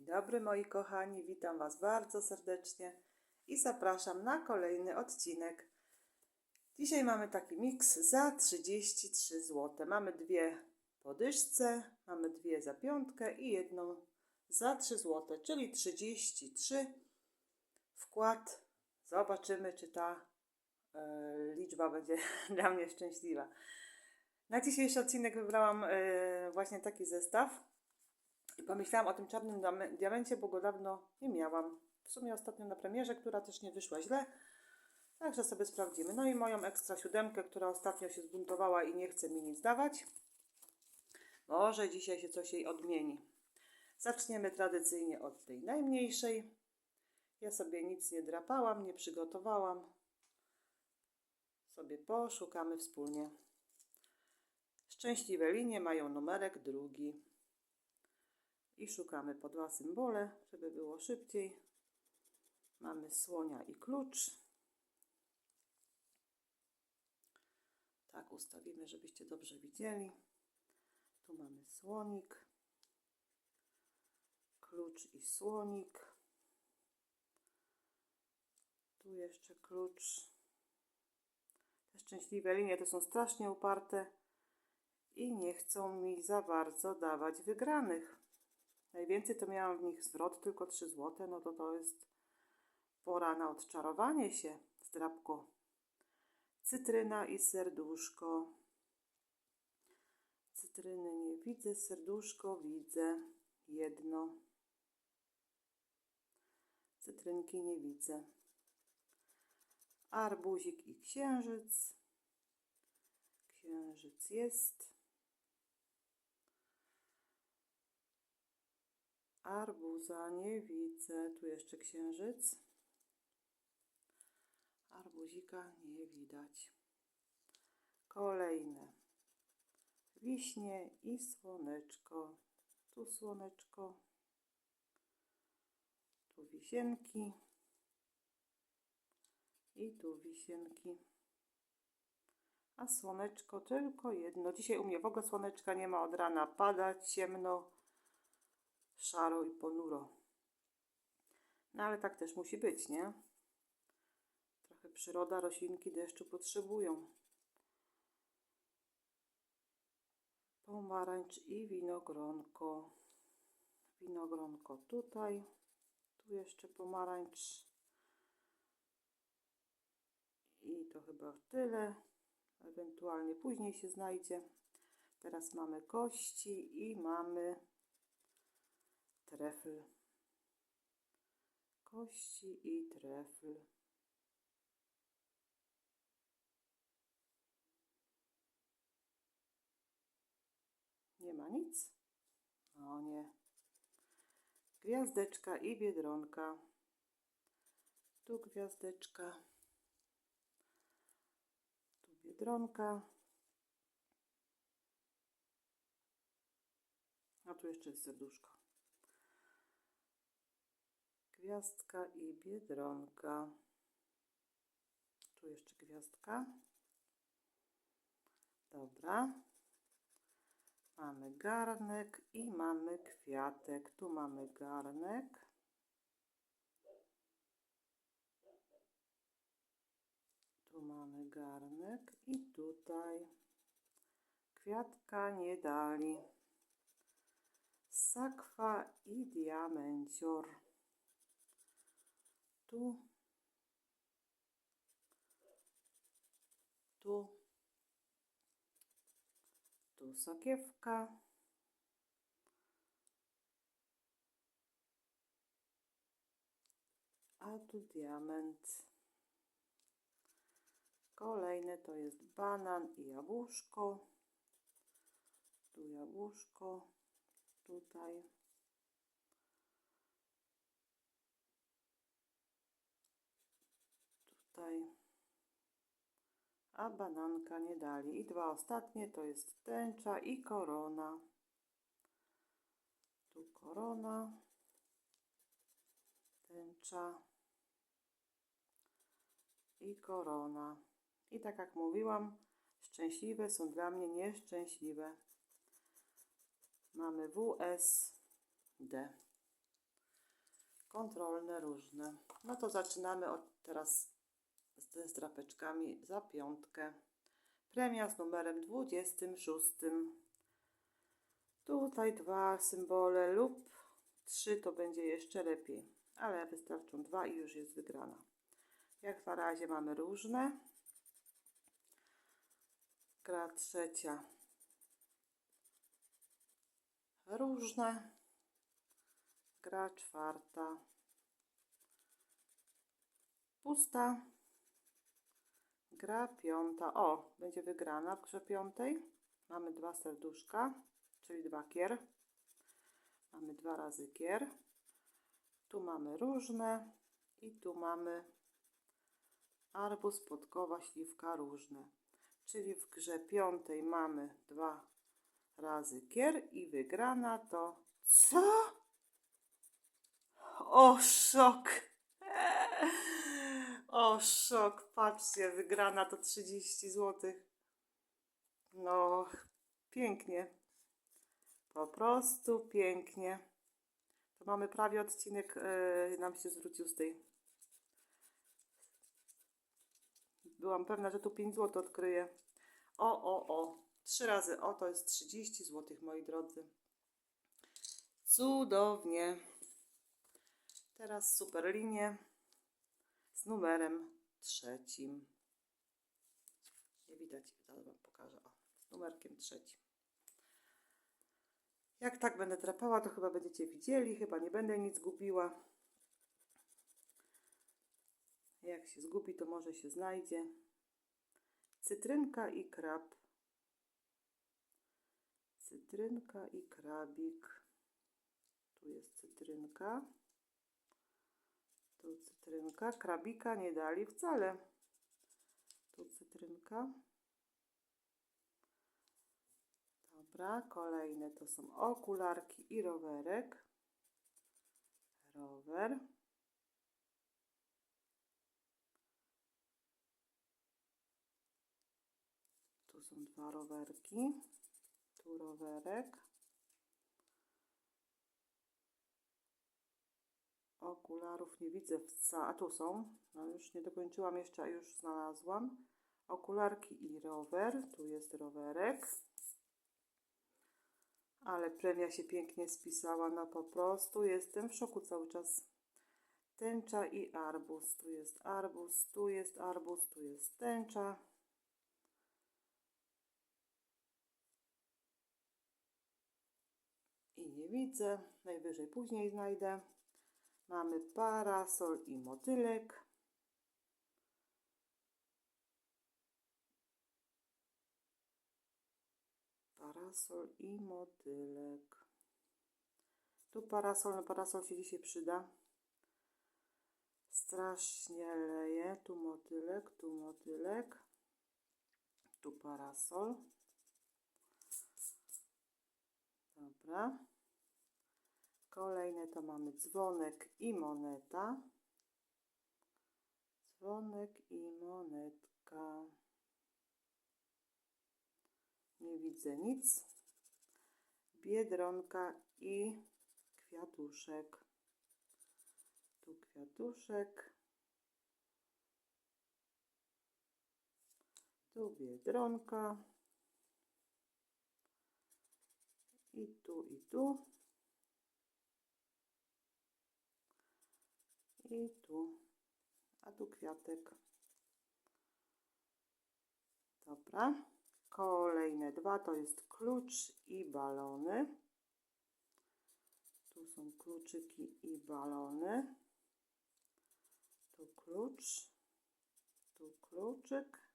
Dzień dobry moi kochani, witam Was bardzo serdecznie i zapraszam na kolejny odcinek. Dzisiaj mamy taki miks za 33 zł. Mamy dwie po dyszce, mamy dwie za piątkę i jedną za 3 zł, czyli 33 wkład. Zobaczymy, czy ta e, liczba będzie dla mnie szczęśliwa. Na dzisiejszy odcinek wybrałam e, właśnie taki zestaw. Pomyślałam o tym czarnym diame- diamencie, bo go dawno nie miałam. W sumie ostatnio na premierze, która też nie wyszła źle. Także sobie sprawdzimy. No i moją ekstra siódemkę, która ostatnio się zbuntowała i nie chce mi nic dawać. Może dzisiaj się coś jej odmieni. Zaczniemy tradycyjnie od tej najmniejszej. Ja sobie nic nie drapałam, nie przygotowałam. Sobie poszukamy wspólnie. Szczęśliwe linie mają numerek drugi. I szukamy po dwa symbole, żeby było szybciej. Mamy słonia i klucz. Tak ustawimy, żebyście dobrze widzieli. Tu mamy słonik, klucz i słonik. Tu jeszcze klucz. Te szczęśliwe linie to są strasznie uparte i nie chcą mi za bardzo dawać wygranych. Najwięcej to miałam w nich zwrot, tylko 3 zł, no to to jest pora na odczarowanie się, zdrabko. Cytryna i serduszko. Cytryny nie widzę, serduszko widzę. Jedno. Cytrynki nie widzę. Arbuzik i księżyc. Księżyc jest. Arbuza nie widzę. Tu jeszcze księżyc. Arbuzika nie widać. Kolejne. Wiśnie i słoneczko. Tu słoneczko. Tu wisienki. I tu wisienki. A słoneczko tylko jedno. Dzisiaj u mnie w ogóle słoneczka nie ma od rana. Pada ciemno szaro i ponuro. No ale tak też musi być, nie? Trochę przyroda, roślinki deszczu potrzebują. Pomarańcz i winogronko. Winogronko tutaj. Tu jeszcze pomarańcz. I to chyba tyle. Ewentualnie później się znajdzie. Teraz mamy kości i mamy trefl. Kości i trefl. Nie ma nic? O nie. Gwiazdeczka i biedronka. Tu gwiazdeczka. Tu biedronka. A tu jeszcze jest serduszko. Gwiazdka i biedronka. Tu jeszcze gwiazdka. Dobra. Mamy garnek i mamy kwiatek. Tu mamy garnek. Tu mamy garnek i tutaj kwiatka nie dali. Sakwa i diamencior. Tu. Tu. Tu sakiewka. A tu diament. Kolejne to jest banan i jabłuszko. Tu jabłuszko. Tutaj. Tutaj. A bananka nie dali. I dwa ostatnie to jest tęcza i korona. Tu korona. Tęcza. I korona. I tak jak mówiłam, szczęśliwe są dla mnie nieszczęśliwe. Mamy WSD. kontrolne różne. No to zaczynamy od teraz z, z drapeczkami za piątkę. Premia z numerem 26. Tutaj dwa symbole lub trzy to będzie jeszcze lepiej, ale wystarczą dwa i już jest wygrana. Jak na razie mamy różne. Gra trzecia. Różne. Gra czwarta. Pusta. Gra piąta. O, będzie wygrana w grze piątej. Mamy dwa serduszka, czyli dwa kier. Mamy dwa razy kier. Tu mamy różne i tu mamy arbuz, podkowa, śliwka, różne. Czyli w grze piątej mamy dwa razy kier i wygrana to co? O, szok! O, szok! Patrzcie, wygrana to 30 zł. No, pięknie. Po prostu pięknie. To mamy prawie odcinek, e, nam się zwrócił z tej. Byłam pewna, że tu 5 zł odkryję. O, o, o. Trzy razy o to jest 30 zł, moi drodzy. Cudownie. Teraz super linie z numerem trzecim. Nie widać, zaraz Wam pokażę. O, z numerkiem trzecim. Jak tak będę drapała, to chyba będziecie widzieli. Chyba nie będę nic gubiła. Jak się zgubi, to może się znajdzie. Cytrynka i krab. Cytrynka i krabik. Tu jest cytrynka. Tu cytrynka. Krabika nie dali wcale. Tu cytrynka. Dobra, kolejne to są okularki i rowerek. Rower. Tu są dwa rowerki. Tu rowerek. Okularów nie widzę wcale. A tu są. No już nie dokończyłam jeszcze, a już znalazłam. Okularki i rower. Tu jest rowerek. Ale premia się pięknie spisała. No po prostu jestem w szoku cały czas. Tęcza i arbuz. Tu jest arbuz, tu jest arbuz, tu jest tęcza. I nie widzę. Najwyżej później znajdę. Mamy parasol i motylek. Parasol i motylek. Tu parasol, no parasol się dzisiaj przyda. Strasznie leje. Tu motylek, tu motylek. Tu parasol. Dobra. Kolejne to mamy dzwonek i moneta. Dzwonek i monetka. Nie widzę nic. Biedronka i kwiatuszek. Tu kwiatuszek. Tu biedronka. I tu, i tu. I tu. A tu kwiatek. Dobra. Kolejne dwa to jest klucz i balony. Tu są kluczyki i balony. Tu klucz. Tu kluczyk.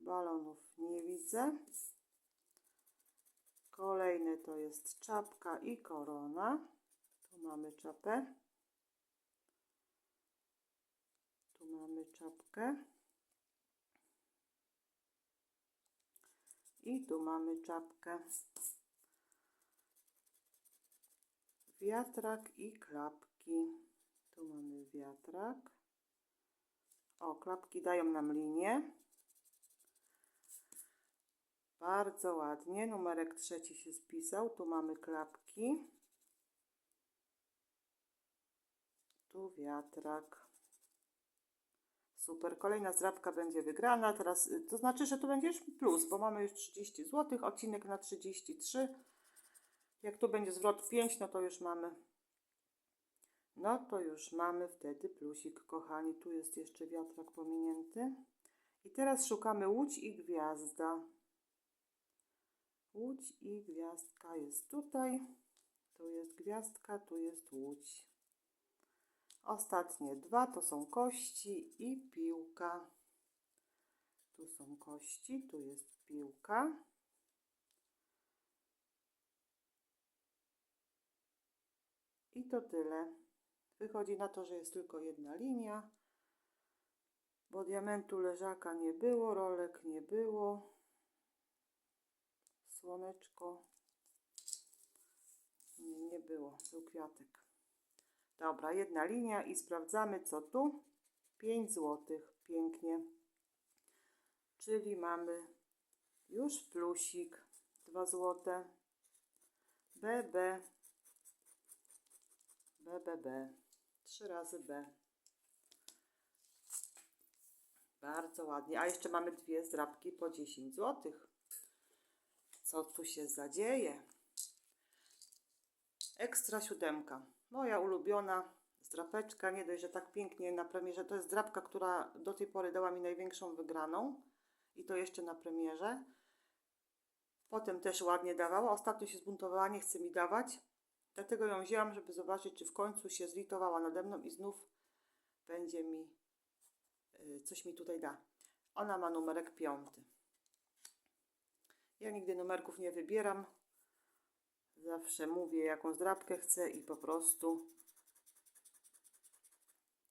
Balonów nie widzę. Kolejne to jest czapka i korona. Tu mamy czapę. mamy czapkę. I tu mamy czapkę. Wiatrak i klapki. Tu mamy wiatrak. O, klapki dają nam linię. Bardzo ładnie. Numerek trzeci się spisał. Tu mamy klapki. Tu wiatrak. Super, kolejna zrawka będzie wygrana. Teraz y, to znaczy, że tu będzie już plus, bo mamy już 30 zł, odcinek na 33. Jak tu będzie zwrot 5, no to już mamy. No to już mamy wtedy plusik, kochani. Tu jest jeszcze wiatrak pominięty. I teraz szukamy łódź i gwiazda. Łódź i gwiazdka jest tutaj. Tu jest gwiazdka, tu jest łódź. Ostatnie dwa to są kości i piłka. Tu są kości, tu jest piłka. I to tyle. Wychodzi na to, że jest tylko jedna linia, bo diamentu leżaka nie było, rolek nie było, słoneczko nie, nie było, był kwiatek. Dobra, jedna linia i sprawdzamy co tu. 5 zł, pięknie. Czyli mamy już plusik 2 zł. BB BBB 3 razy B. Bardzo ładnie. A jeszcze mamy dwie zdrabki po 10 zł. Co tu się zadzieje? Ekstra siódemka. Moja ulubiona zdrapeczka, nie dość, że tak pięknie na premierze. To jest zdrapka, która do tej pory dała mi największą wygraną i to jeszcze na premierze. Potem też ładnie dawała. Ostatnio się zbuntowała, nie chce mi dawać. Dlatego ją wzięłam, żeby zobaczyć, czy w końcu się zlitowała nade mną i znów będzie mi y, coś mi tutaj da. Ona ma numerek piąty. Ja nigdy numerków nie wybieram. Zawsze mówię, jaką zdrabkę chcę i po prostu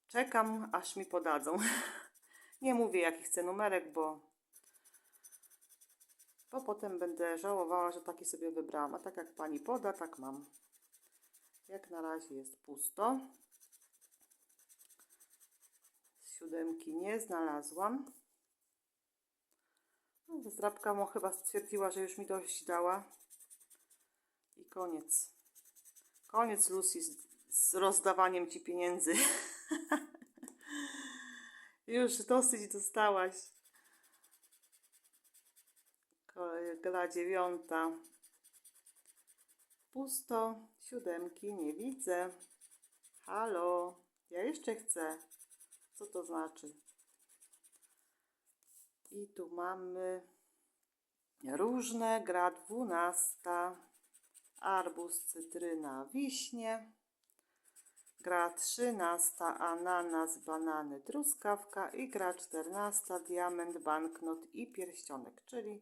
czekam, aż mi podadzą. Nie mówię, jaki chcę numerek, bo, bo potem będę żałowała, że taki sobie wybrałam. A tak jak pani poda, tak mam. Jak na razie jest pusto. Siódemki nie znalazłam. No, zdrabka mu chyba stwierdziła, że już mi dość dała. I koniec. Koniec Lucy z, z rozdawaniem ci pieniędzy. Już dosyć dostałaś. Gra dziewiąta. Pusto. Siódemki nie widzę. Halo. Ja jeszcze chcę. Co to znaczy? I tu mamy różne. Gra dwunasta arbuz, cytryna, wiśnie. Gra 13 ananas, banany, truskawka i gra 14 diament, banknot i pierścionek, czyli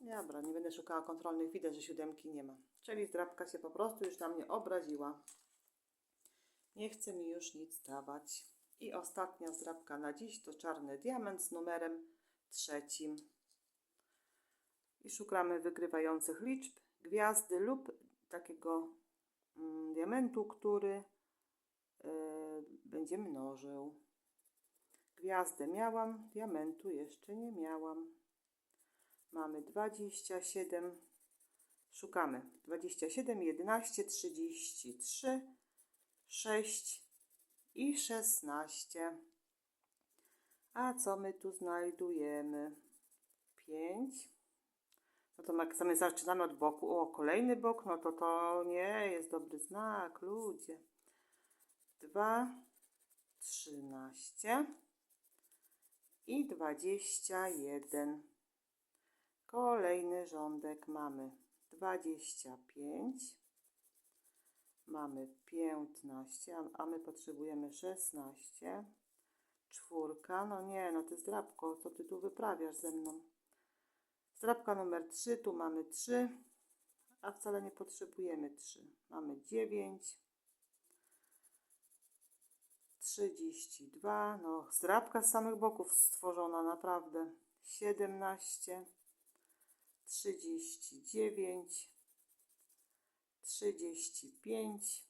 Dobra, nie będę szukała kontrolnych, widać, że siódemki nie ma. Czyli zdrabka się po prostu już na mnie obraziła. Nie chce mi już nic dawać. I ostatnia zdrabka na dziś to czarny diament z numerem trzecim i szukamy wygrywających liczb, gwiazdy lub takiego mm, diamentu, który e, będzie mnożył. Gwiazdę miałam, diamentu jeszcze nie miałam. Mamy 27, szukamy 27, 11, 33, 6 i 16. A co my tu znajdujemy? 5, no to jak my zaczynamy od boku, o kolejny bok, no to to nie jest dobry znak, ludzie. 2, 13 i 21. Kolejny rządek mamy 25, mamy 15, a my potrzebujemy 16. Czwórka, no nie, no ty zdrabko, co ty tu wyprawiasz ze mną? Strapka numer 3, tu mamy 3, a wcale nie potrzebujemy 3. Mamy 9, 32, no zdrabka z samych boków stworzona naprawdę, 17, 39, 35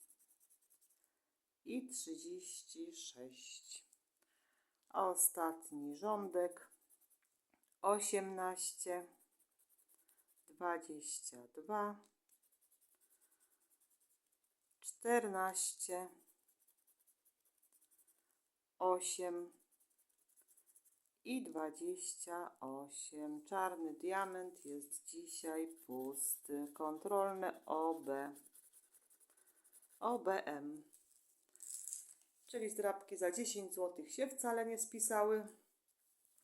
i 36. A ostatni rządek, 18, dwadzieścia dwa, czternaście, osiem i dwadzieścia osiem. Czarny diament jest dzisiaj pusty. Kontrolne OB. OBM. Czyli zdrabki za 10 zł się wcale nie spisały.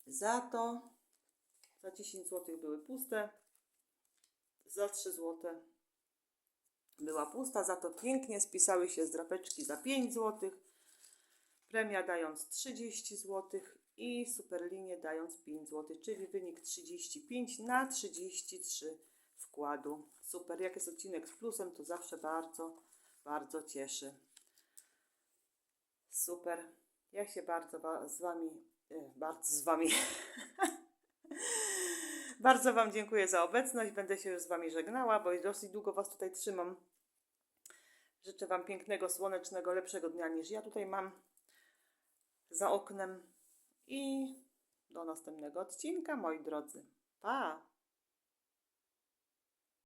Za to za 10 zł były puste. Za 3 zł była pusta, za to pięknie spisały się zdrapeczki za 5 zł. Premia dając 30 zł i superlinie dając 5 zł, czyli wynik 35 na 33 wkładu. Super, jak jest odcinek z plusem, to zawsze bardzo, bardzo cieszy. Super. Ja się bardzo z Wami, e, bardzo z Wami, bardzo Wam dziękuję za obecność. Będę się już z Wami żegnała, bo dosyć długo Was tutaj trzymam. Życzę Wam pięknego, słonecznego, lepszego dnia niż ja tutaj mam za oknem. I do następnego odcinka, moi drodzy. Pa!